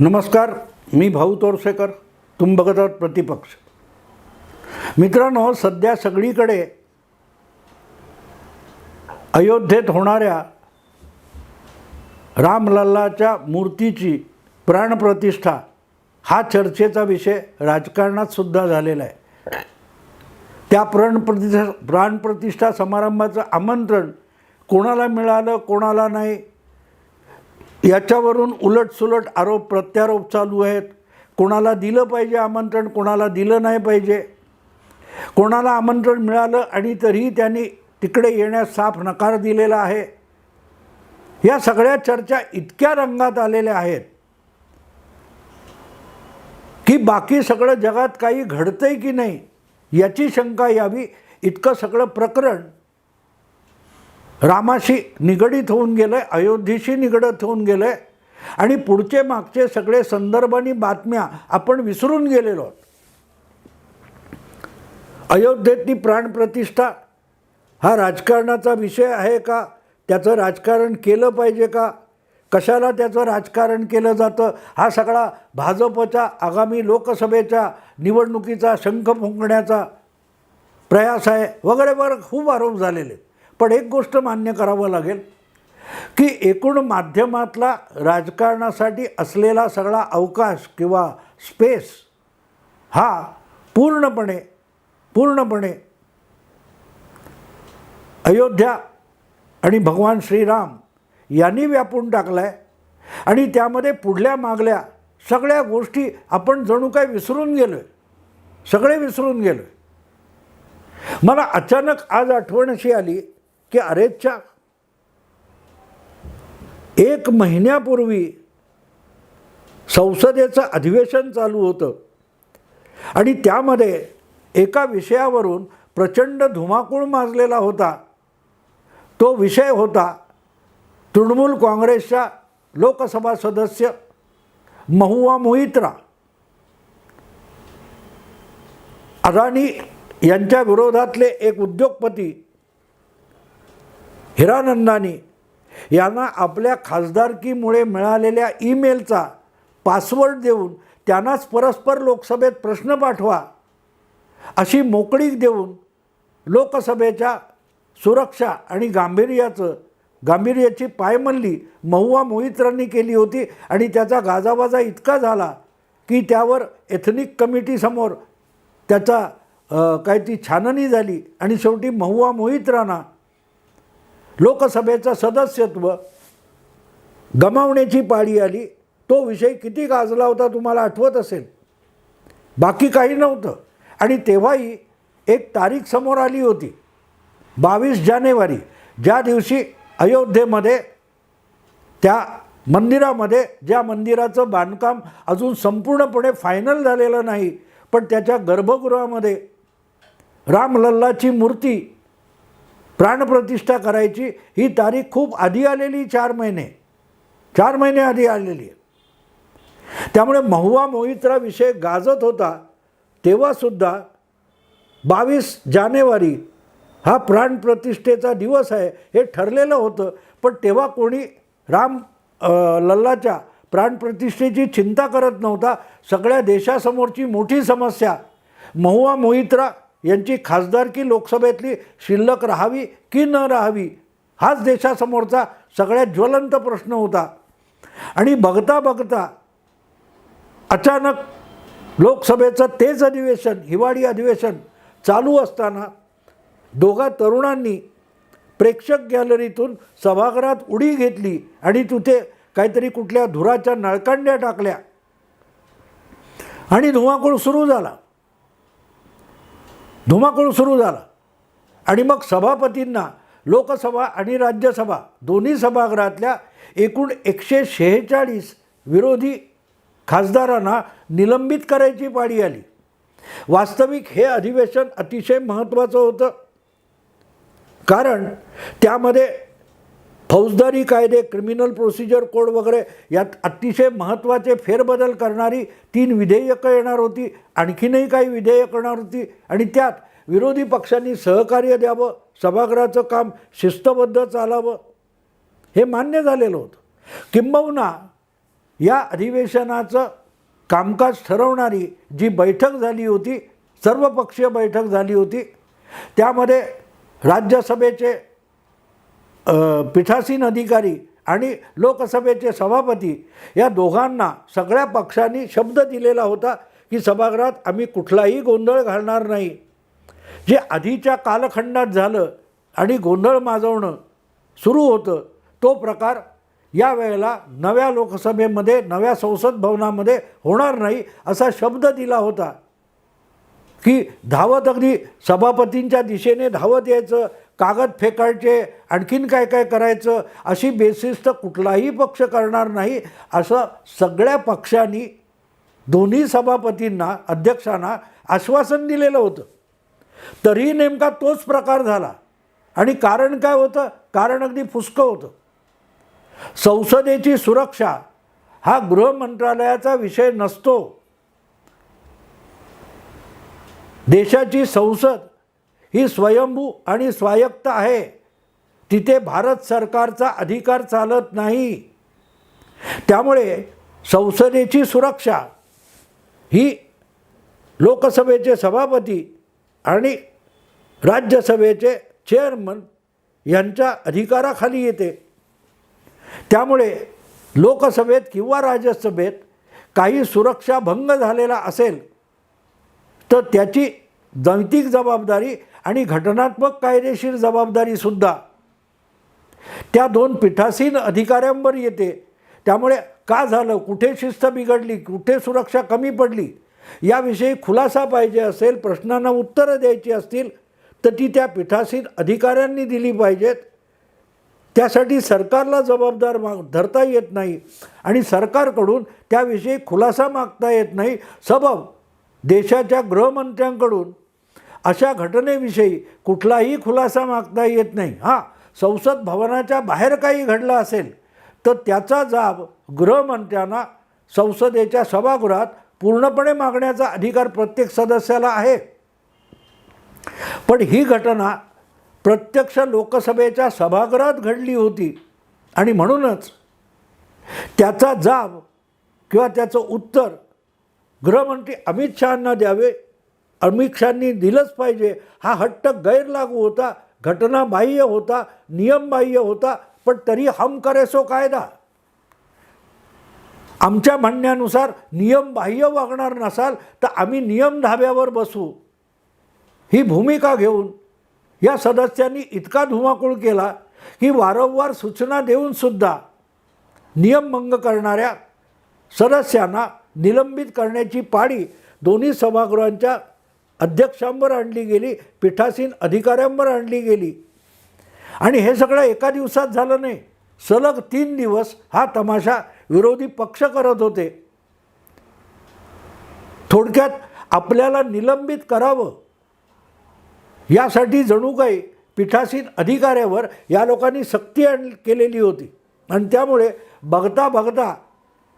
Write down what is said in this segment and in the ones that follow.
नमस्कार मी भाऊ तोरसेकर तुम बघत आहात प्रतिपक्ष. मित्रांनो सध्या सगळीकडे अयोध्येत होणाऱ्या रामलल्लाच्या मूर्तीची प्राणप्रतिष्ठा हा चर्चेचा विषय राजकारणात सुद्धा झालेला आहे. त्या प्राणप्रतिष्ठा प्राणप्रतिष्ठा समारंभाचं आमंत्रण कोणाला मिळालं कोणाला नाही याच्यावरून उलटसुलट आरोप प्रत्यारोप चालू आहेत. कोणाला दिलं पाहिजे आमंत्रण कोणाला दिलं नाही पाहिजे. कोणाला आमंत्रण मिळालं आणि तरीही त्यांनी तिकडे येण्यास साफ नकार दिलेला आहे. या सगळ्या चर्चा इतक्या रंगात आलेल्या आहेत की बाकी सगळं जगात काही घडतंय की नाही याची शंका यावी. इतकं सगळं प्रकरण रामाशी निगडीत होऊन गेलं आहे अयोध्येशी निगडीत होऊन गेलं आहे आणि पुढचे मागचे सगळे संदर्भ आणि बातम्या आपण विसरून गेलेलो आहोत. अयोध्येतली प्राणप्रतिष्ठा हा राजकारणाचा विषय आहे का? त्याचं राजकारण केलं पाहिजे का? कशाला त्याचं राजकारण केलं जातं? हा सगळा भाजपच्या आगामी लोकसभेच्या निवडणुकीचा शंख फुंकण्याचा प्रयास आहे वगैरे वगैरे खूप आरोप झालेले आहेत. पण एक गोष्ट मान्य करावं लागेल की एकूण माध्यमातला राजकारणासाठी असलेला सगळा अवकाश किंवा स्पेस हा पूर्णपणे पूर्णपणे अयोध्या आणि भगवान श्रीराम यांनी व्यापून टाकला आहे आणि त्यामध्ये पुढल्या मागल्या सगळ्या गोष्टी आपण जणू काय विसरून गेलो आहे सगळे विसरून गेलो आहे मला अचानक आज आठवण अशी आली की अरेच्या एक महिन्यापूर्वी संसदेचं अधिवेशन चालू होतं. आणि त्यामध्ये एका विषयावरून प्रचंड धुमाकूळ माजलेला होता. तो विषय होता तृणमूल काँग्रेसच्या लोकसभा सदस्य महुआ मोहित्रा. अदानी यांच्या विरोधातले एक उद्योगपती हिरानंदानी यांना आपल्या खासदारकीमुळे मिळालेल्या ईमेलचा पासवर्ड देऊन त्यांनाच परस्पर लोकसभेत प्रश्न पाठवा अशी मोकळीक देऊन लोकसभेच्या सुरक्षा आणि गांभीर्याचं गांभीर्याची पायमल्ली महुआ मोहित्रांनी केली होती आणि त्याचा गाजावाजा इतका झाला की त्यावर एथनिक कमिटीसमोर त्याचा काही काय ती छाननी झाली आणि शेवटी महुआ मोहित्रांना लोकसभेचं सदस्यत्व गमावण्याची पाळी आली तो विषय किती गाजला होता तुम्हाला आठवत असेल? बाकी काही नव्हतं. आणि तेव्हाही एक तारीख समोर आली होती बावीस जानेवारी ज्या दिवशी अयोध्येमध्ये त्या मंदिरामध्ये ज्या मंदिराचं बांधकाम अजून संपूर्णपणे फायनल झालेलं नाही पण त्याच्या गर्भगृहामध्ये रामलल्लाची मूर्ती प्राणप्रतिष्ठा करायची. ही तारीख खूप आधी आलेली चार महिने. चार महिने आधी आलेली आहे. त्यामुळे महुआ मोहित्रा विषय गाजत होता. तेव्हासुद्धा बावीस जानेवारी हा प्राणप्रतिष्ठेचा दिवस आहे हे ठरलेलं होतं. पण तेव्हा कोणी राम लल्लाच्या प्राणप्रतिष्ठेची चिंता करत नव्हता. सगळ्या देशासमोरची मोठी समस्या. महुआ मोहित्रा यांची खासदारकी लोकसभेतली शिल्लक राहावी की न राहावी हाच देशासमोरचा सगळ्यात ज्वलंत प्रश्न होता. आणि बघता बघता अचानक लोकसभेचं तेच अधिवेशन हिवाळी अधिवेशन चालू असताना दोघा तरुणांनी प्रेक्षक गॅलरीतून सभागृहात उडी घेतली आणि तिथे काहीतरी कुठल्या धुराच्या नळकांड्या टाकल्या. आणि धुमाकूळ सुरू झाला. धुमाकूळ सुरू झाला. आणि मग सभापतींना लोकसभा आणि राज्यसभा दोन्ही सभागृहातल्या एकूण एकशे शेहेचाळीस विरोधी खासदारांना निलंबित करायची पाळी आली. वास्तविक हे अधिवेशन अतिशय महत्त्वाचं होतं. कारण त्यामध्ये फौजदारी कायदे क्रिमिनल प्रोसिजर कोड वगैरे यात अतिशय महत्त्वाचे फेरबदल करणारी तीन विधेयकं येणार होती. आणखीनही काही विधेयकं येणार होती. आणि त्यात विरोधी पक्षांनी सहकार्य द्यावं सभागृहाचं काम शिस्तबद्ध चालावं. हे मान्य झालेलं होतं. किंबहुना या अधिवेशनाचं कामकाज ठरवणारी जी बैठक झाली होती सर्वपक्षीय बैठक झाली होती त्यामध्ये राज्यसभेचे पीठासीन अधिकारी आणि लोकसभेचे सभापती या दोघांना सगळ्या पक्षांनी शब्द दिलेला होता की सभागृहात आम्ही कुठलाही गोंधळ घालणार नाही. जे आधीच्या कालखंडात झालं आणि गोंधळ माजवणं सुरू होतं तो प्रकार या वेळेला नव्या लोकसभेमध्ये नव्या संसद भवनामध्ये होणार नाही असा शब्द दिला होता. की धावत अगदी सभापतींच्या दिशेने धावत यायचं कागद फेकायचे आणखीन काय काय करायचं अशी बेसिस तर कुठलाही पक्ष करणार नाही असं सगळ्या पक्षांनी दोन्ही सभापतींना अध्यक्षांना आश्वासन दिलेलं होतं. तरीही नेमका तोच प्रकार झाला. आणि कारण काय होतं? कारण अगदी फुसकं होतं. संसदेची सुरक्षा हा गृह मंत्रालयाचा विषय नसतो. देशाची संसद ही स्वयंभू आणि स्वायत्त आहे. तिथे भारत सरकारचा अधिकार चालत नाही. त्यामुळे संसदेची सुरक्षा ही लोकसभेचे सभापती आणि राज्यसभेचे चेअरमन यांच्या अधिकाराखाली येते. त्यामुळे लोकसभेत किंवा राज्यसभेत काही सुरक्षा भंग झालेला असेल तर त्याची नैतिक जबाबदारी आणि घटनात्मक कायदेशीर जबाबदारीसुद्धा त्या दोन पीठासीन अधिकाऱ्यांवर येते. त्यामुळे का झालं? कुठे शिस्त बिघडली? कुठे सुरक्षा कमी पडली? याविषयी खुलासा पाहिजे असेल प्रश्नांना उत्तरं द्यायची असतील तर ती त्या पीठासीन अधिकाऱ्यांनी दिली पाहिजेत. त्यासाठी सरकारला जबाबदार माग धरता येत नाही आणि सरकारकडून त्याविषयी खुलासा मागता येत नाही. सबब देशाच्या गृहमंत्र्यांकडून अशा घटनेविषयी कुठलाही खुलासा मागता येत नाही. हां संसद भवनाच्या बाहेर काही घडलं असेल तर त्याचा जाब गृहमंत्र्यांना संसदेच्या सभागृहात पूर्णपणे मागण्याचा अधिकार प्रत्येक सदस्याला आहे. पण ही घटना प्रत्यक्ष लोकसभेच्या सभागृहात घडली होती आणि म्हणूनच त्याचा जाब किंवा त्याचं उत्तर गृहमंत्री अमित शहांना द्यावे अमित शहांनी दिलंच पाहिजे. हा हट्ट गैरलागू होता घटनाबाह्य होता नियमबाह्य होता पण तरी हम करे सो कायदा. आमच्या म्हणण्यानुसार नियमबाह्य वागणार नसाल तर आम्ही नियम धाब्यावर बसू. ही भूमिका घेऊन या सदस्यांनी इतका धुमाकूळ केला की वारंवार सूचना देऊनसुद्धा नियमभंग करणाऱ्या सदस्यांना निलंबित करण्याची पाळी दोन्ही सभागृहांच्या अध्यक्षांवर आणली गेली पीठासीन अधिकाऱ्यांवर आणली गेली. आणि हे सगळं एका दिवसात झालं नाही. सलग तीन दिवस हा तमाशा विरोधी पक्ष करत होते. थोडक्यात आपल्याला निलंबित करावं. यासाठी जणू काही पीठासीन अधिकाऱ्यावर या लोकांनी सक्ती आण केलेली होती. आणि त्यामुळे बघता बघता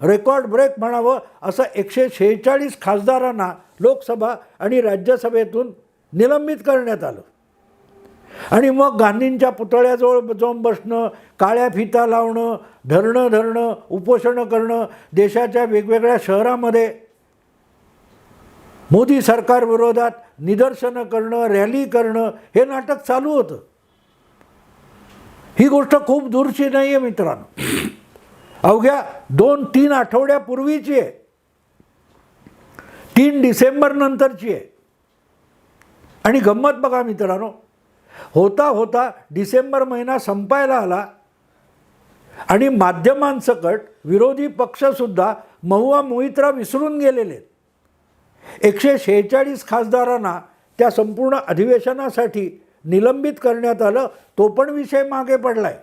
रेकॉर्ड ब्रेक म्हणावं असं एकशे शेहेचाळीस खासदारांना लोकसभा आणि राज्यसभेतून निलंबित करण्यात आलं. आणि मग गांधींच्या पुतळ्याजवळ जाऊन बसणं काळ्या फिता लावणं धरणं धरणं उपोषणं करणं देशाच्या वेगवेगळ्या शहरामध्ये मोदी सरकारविरोधात निदर्शनं करणं रॅली करणं हे नाटक चालू होतं. ही गोष्ट खूप दूरची नाही आहे मित्रांनो. अवघ्या दोन तीन आठवड्यापूर्वीची आहे. तीन डिसेंबर नंतरची आहे. आणि गंमत बघा मित्रांनो होता होता डिसेंबर महिना संपायला आला आणि माध्यमांसकट विरोधी पक्षसुद्धा महुआ मोहित्रा विसरून गेलेले आहेत. एकशे शेहेचाळीस खासदारांना त्या संपूर्ण अधिवेशनासाठी निलंबित करण्यात आलं तो पण विषय मागे पडला आहे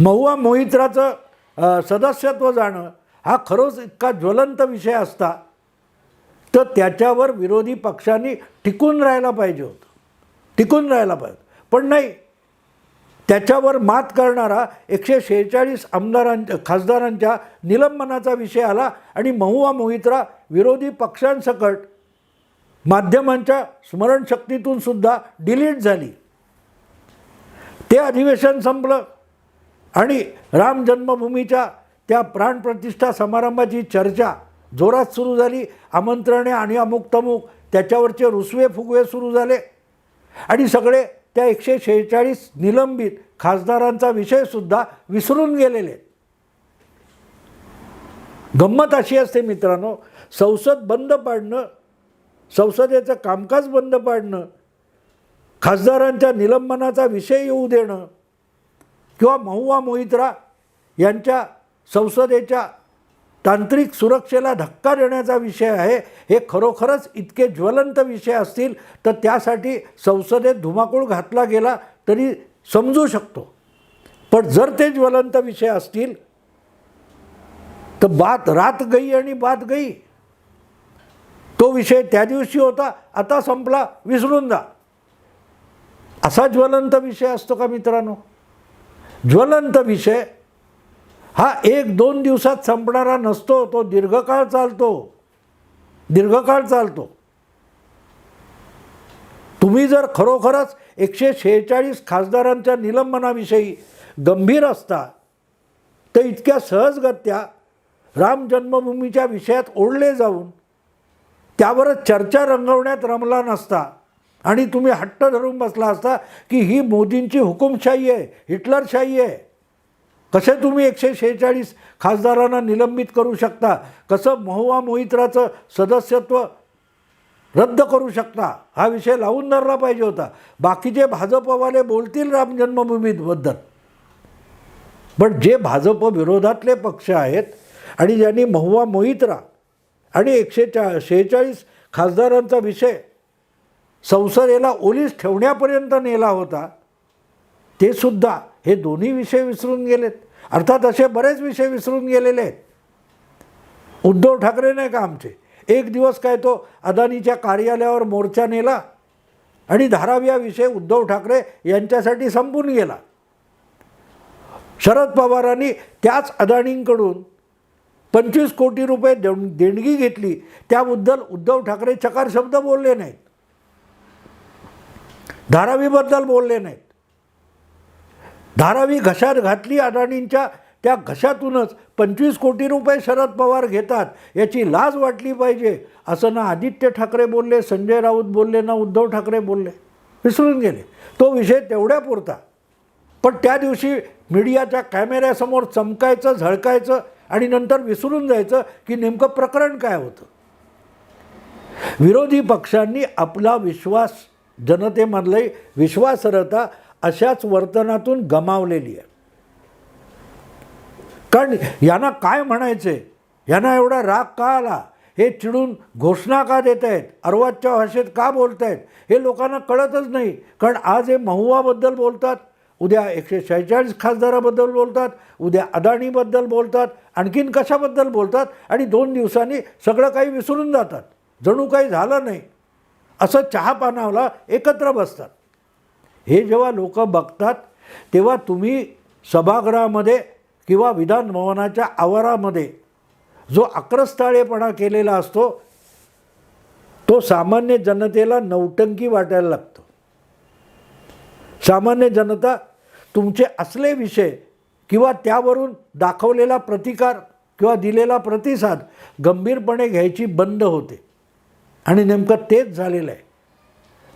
महुआ मोहित्राचं सदस्यत्व जाणं हा खरोच इतका ज्वलंत विषय असता तर त्याच्यावर विरोधी पक्षांनी टिकून राहायला पाहिजे होतं. टिकून राहायला पाहिजे पण नाही त्याच्यावर मात करणारा एकशे शेहेचाळीस आमदारांच्या खासदारांच्या निलंबनाचा विषय आला आणि महुआ मोहित्रा विरोधी पक्षांसकट माध्यमांच्या स्मरणशक्तीतून सुद्धा डिलीट झाली. ते अधिवेशन संपलं. आणि राम जन्मभूमीच्या त्या प्राणप्रतिष्ठा समारंभाची चर्चा जोरात सुरू झाली. आमंत्रणे आणि अमुक तमुक त्याच्यावरचे रुसवे फुगवे सुरू झाले. आणि सगळे त्या एकशे शेहेचाळीस निलंबित खासदारांचा विषयसुद्धा विसरून गेलेले. गंमत अशी असते मित्रांनो संसद बंद पाडणं संसदेचं कामकाज बंद पाडणं खासदारांच्या निलंबनाचा विषय येऊ देणं किंवा महुआ मोहित्रा यांच्या संसदेच्या तांत्रिक सुरक्षेला धक्का देण्याचा विषय आहे हे खरोखरच इतके ज्वलंत विषय असतील तर त्यासाठी संसदेत धुमाकूळ घातला गेला तरी समजू शकतो. पण जर ते ज्वलंत विषय असतील तर बात रात गई आणि बात गई. तो विषय त्या दिवशी होता आता संपला विसरून जा. असा ज्वलंत विषय असतो का मित्रांनो? ज्वलंत विषय. हा एक दोन दिवसात संपणारा नसतो तो दीर्घकाळ चालतो. दीर्घकाळ चालतो. तुम्ही जर खरोखरच एकशे शेहेचाळीस खासदारांच्या निलंबनाविषयी गंभीर असता तर इतक्या सहजगत्या राम जन्मभूमीच्या विषयात ओढले जाऊन त्यावरच चर्चा रंगवण्यात रमला नसता. आणि तुम्ही हट्ट धरून बसला असता की ही मोदींची हुकुमशाही आहे हिटलरशाही आहे. कसे तुम्ही एकशे शेहेचाळीस खासदारांना निलंबित करू शकता? कसं महुआ मोहित्राचं सदस्यत्व रद्द करू शकता? हा विषय लावून धरला पाहिजे होता. बाकीचे भाजपवाले बोलतील राम जन्मभूमीबद्दल. पण जे भाजप विरोधातले पक्ष आहेत आणि ज्यांनी महुआ मोहित्रा आणि एकशे चा शेहेचाळीस खासदारांचा विषय संसदेला ओलीस ठेवण्यापर्यंत नेला होता. ते सुद्धा हे दोन्ही विषय विसरून गेलेत. अर्थात असे बरेच विषय विसरून गेलेले आहेत. उद्धव ठाकरे नाही का आमचे? एक दिवस काय तो अदानीच्या कार्यालयावर मोर्चा नेला आणि धारावी विषय उद्धव ठाकरे यांच्यासाठी संपून गेला. शरद पवारांनी त्याच अदानींकडून पंचवीस कोटी रुपये देण देणगी घेतली. त्याबद्दल उद्धव ठाकरे चकार शब्द बोलले नाहीत. धारावीबद्दल बोलले नाहीत. धारावी घशात घातली अडाणींच्या त्या घशातूनच पंचवीस कोटी रुपये शरद पवार घेतात याची लाज वाटली पाहिजे असं ना आदित्य ठाकरे बोलले संजय राऊत बोलले ना उद्धव ठाकरे बोलले. विसरून गेले. तो विषय तेवढ्यापुरता पण त्या दिवशी मीडियाच्या कॅमेऱ्यासमोर चमकायचं झळकायचं आणि नंतर विसरून जायचं की नेमकं प्रकरण काय होतं? विरोधी पक्षांनी आपला विश्वास जनतेमधले विश्वासार्हता अशाच वर्तनातून गमावलेली आहे. कारण यांना काय म्हणायचे? यांना एवढा राग का आला? हे चिडून घोषणा का देत आहेत अर्वाजच्या भाषेत का बोलत आहेत हे लोकांना कळतच नाही. कारण आज हे महुआबद्दल बोलतात उद्या एकशे शेहेचाळीस खासदाराबद्दल बोलतात उद्या अदाणीबद्दल बोलतात आणखीन कशाबद्दल बोलतात आणि दोन दिवसांनी सगळं काही विसरून जातात. जणू काही झालं नाही. असं चहा पानावला एकत्र बसतात. हे जेव्हा लोक बघतात तेव्हा तुम्ही सभागृहामध्ये किंवा विधान भवनाच्या आवारामध्ये जो आक्रस्ताळेपणा केलेला असतो तो सामान्य जनतेला नौटंकी वाटायला लागतो. सामान्य जनता तुमचे असले विषय किंवा त्यावरून दाखवलेला प्रतिकार किंवा दिलेला प्रतिसाद गंभीरपणे घ्यायची बंद होते. आणि नेमकं तेच झालेलं आहे.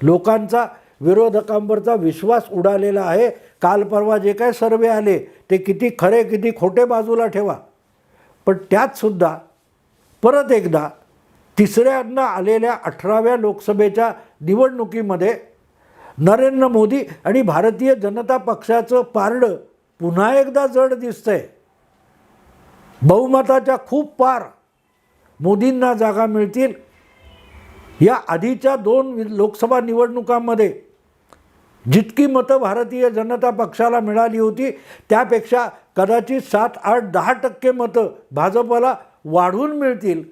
लोकांचा विरोधकांवरचा विश्वास उडालेला आहे. काल परवा जे काय सर्वे आले ते किती खरे किती खोटे बाजूला ठेवा. पण त्यातसुद्धा परत एकदा तिसऱ्यांदा आलेल्या अठराव्या लोकसभेच्या निवडणुकीमध्ये नरेंद्र मोदी आणि भारतीय जनता पक्षाचं पारडं पुन्हा एकदा जड दिसतंय. बहुमताच्या खूप पार मोदींना जागा मिळतील या आधीच्या दोन लोकसभा निवडणुकांमध्ये जितकी मतं भारतीय जनता पक्षाला मिळाली होती त्यापेक्षा कदाचित सात आठ दहा टक्के मतं भाजपला वाढवून मिळतील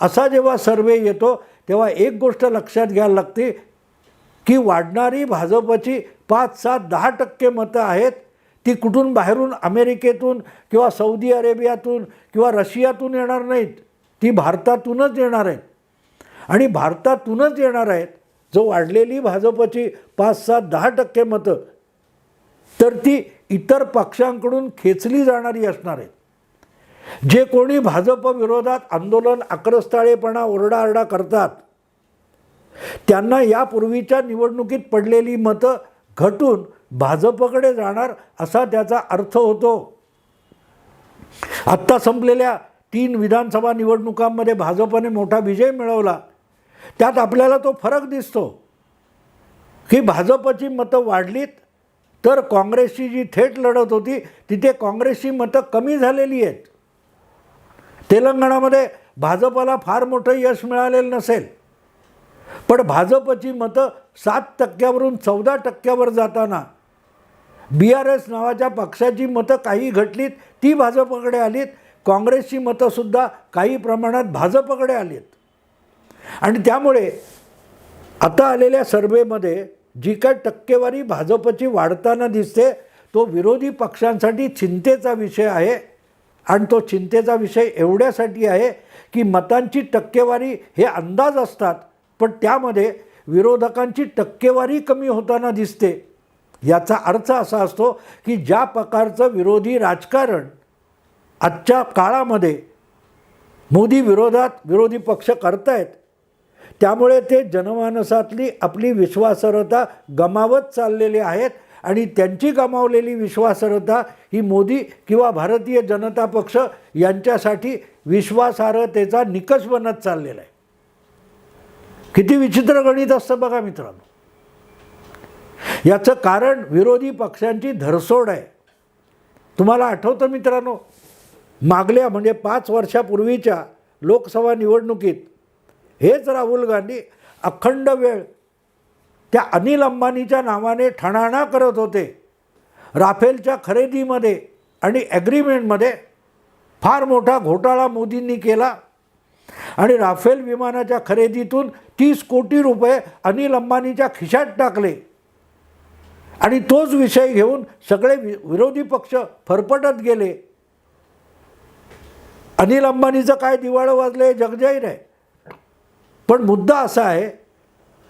असा जेव्हा सर्वे येतो तेव्हा एक गोष्ट लक्षात घ्यायला लागते की वाढणारी भाजपची पाच सात दहा टक्के मतं आहेत ती कुठून बाहेरून अमेरिकेतून किंवा सौदी अरेबियातून किंवा रशियातून येणार नाहीत ती भारतातूनच येणार आहेत. आणि भारतातूनच येणार आहेत. जो वाढलेली भाजपची पाच सात दहा टक्के मतं तर ती इतर पक्षांकडून खेचली जाणारी असणार आहेत. जे कोणी भाजप विरोधात आंदोलन आक्रस्ताळेपणा ओरडाआरडा करतात त्यांना यापूर्वीच्या निवडणुकीत पडलेली मतं घटून भाजपकडे जाणार असा त्याचा अर्थ होतो. आत्ता संपलेल्या तीन विधानसभा निवडणुकांमध्ये भाजपने मोठा विजय मिळवला. त्यात आपल्याला तो फरक दिसतो. की भाजपची मतं वाढलीत तर काँग्रेसची जी थेट लढत होती तिथे काँग्रेसची मतं कमी झालेली आहेत. तेलंगणामध्ये भाजपला फार मोठं यश मिळालेलं नसेल. पण भाजपची मतं सात टक्क्यावरून चौदा टक्क्यावर जाताना बी आर एस नावाच्या पक्षाची मतं काही घटलीत ती भाजपकडे आलीत. काँग्रेसची मतंसुद्धा काही प्रमाणात भाजपकडे आलीत. आणि त्यामुळे आता आलेल्या सर्वेमध्ये जी काय टक्केवारी भाजपची वाढताना दिसते तो विरोधी पक्षांसाठी चिंतेचा विषय आहे आणि तो चिंतेचा विषय एवढ्यासाठी आहे की मतांची टक्केवारी हे अंदाज असतात पण त्यामध्ये विरोधकांची टक्केवारी कमी होताना दिसते. याचा अर्थ असा असतो की ज्या प्रकारचं विरोधी राजकारण आजच्या काळामध्ये मोदी विरोधात विरोधी पक्ष करतायत त्यामुळे ते जनमानसातली आपली विश्वासार्हता गमावत चाललेले आहेत आणि त्यांची गमावलेली विश्वासार्हता ही मोदी किंवा भारतीय जनता पक्ष यांच्यासाठी विश्वासार्हतेचा निकष बनत चाललेला आहे. किती विचित्र गणित असतं बघा मित्रांनो. याचं कारण विरोधी पक्षांची धरसोड आहे. तुम्हाला आठवतं मित्रांनो मागल्या म्हणजे पाच वर्षापूर्वीच्या लोकसभा निवडणुकीत हेच राहुल गांधी अखंड वेळ त्या अनिल अंबानीच्या नावाने ठणाणा करत होते राफेलच्या खरेदीमध्ये आणि ॲग्रीमेंटमध्ये फार मोठा घोटाळा मोदींनी केला आणि राफेल विमानाच्या खरेदीतून तीस कोटी रुपये अनिल अंबानीच्या खिशात टाकले. आणि तोच विषय घेऊन सगळे वि विरोधी पक्ष फरफटत गेले. अनिल अंबानीचं काय दिवाळं वाजलं हे जगजाहीर आहे पण मुद्दा असा आहे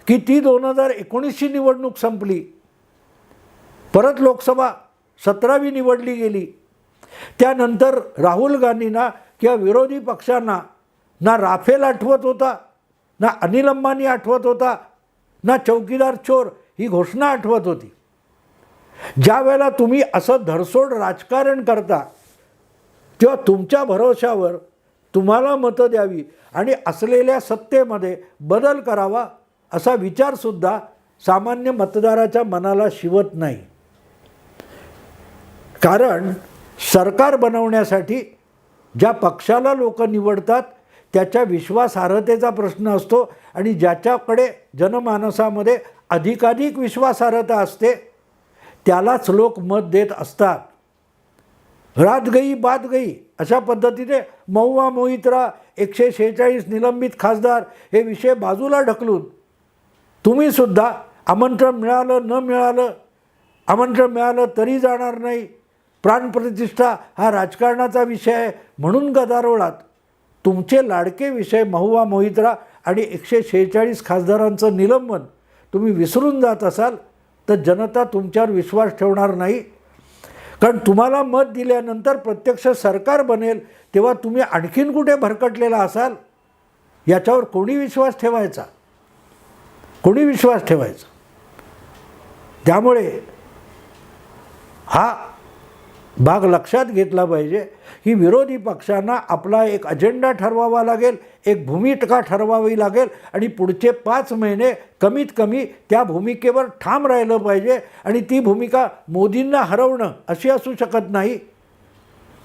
की ती दोन हजार एकोणीसची निवडणूक संपली. परत लोकसभा सतरावी निवडली गेली. त्यानंतर राहुल गांधींना किंवा विरोधी पक्षांना ना राफेल आठवत होता ना अनिल अंबानी आठवत होता ना चौकीदार चोर ही घोषणा आठवत होती. ज्या वेळेला तुम्ही असं धरसोड राजकारण करता तेव्हा तुमच्या भरोशावर तुम्हाला मतं द्यावी. आणि असलेल्या सत्तेमध्ये बदल करावा असा विचारसुद्धा सामान्य मतदाराच्या मनाला शिवत नाही. कारण सरकार बनवण्यासाठी ज्या पक्षाला लोक निवडतात त्याच्या विश्वासार्हतेचा प्रश्न असतो आणि ज्याच्याकडे जनमानसामध्ये अधिकाधिक विश्वासार्हता असते त्यालाच लोक मत देत असतात. रात गई बात गई अशा पद्धतीने महुवा मोहित्रा एकशे शेहेचाळीस निलंबित खासदार हे विषय बाजूला ढकलून तुम्हीसुद्धा आमंत्रण मिळालं न मिळालं आमंत्रण मिळालं तरी जाणार नाही. प्राणप्रतिष्ठा हा राजकारणाचा विषय आहे. म्हणून गदारोळात तुमचे लाडके विषय महुवा मोहित्रा आणि एकशे शेहेचाळीस खासदारांचं निलंबन तुम्ही विसरून जात असाल तर जनता तुमच्यावर विश्वास ठेवणार नाही. कारण तुम्हाला मत दिल्यानंतर प्रत्यक्ष सरकार बनेल तेव्हा तुम्ही आणखीन कुठे भरकटलेला असाल? याच्यावर कोणी विश्वास ठेवायचा? कोणी विश्वास ठेवायचा? त्यामुळे हा भाग लक्षात घेतला पाहिजे की विरोधी पक्षांना आपला एक अजेंडा ठरवावा लागेल. एक भूमिका ठरवावी लागेल आणि पुढचे पाच महिने कमीत कमी त्या भूमिकेवर ठाम राहिलं पाहिजे आणि ती भूमिका मोदींना हरवणं अशी असू शकत नाही.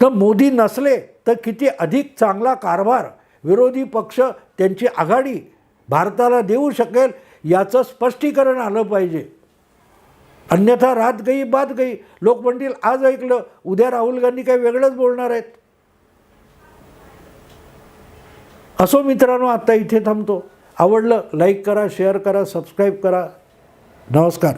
तर मोदी नसले तर किती अधिक चांगला कारभार विरोधी पक्ष त्यांची आघाडी भारताला देऊ शकेल याचं स्पष्टीकरण आलं पाहिजे. अन्यथा रात गई बात गई लोक म्हणतील आज ऐकलं उद्या राहुल गांधी काही वेगळंच बोलणार आहेत. असो मित्रांनो आत्ता इथे थांबतो. आवडलं लाईक करा शेअर करा सबस्क्राईब करा. नमस्कार.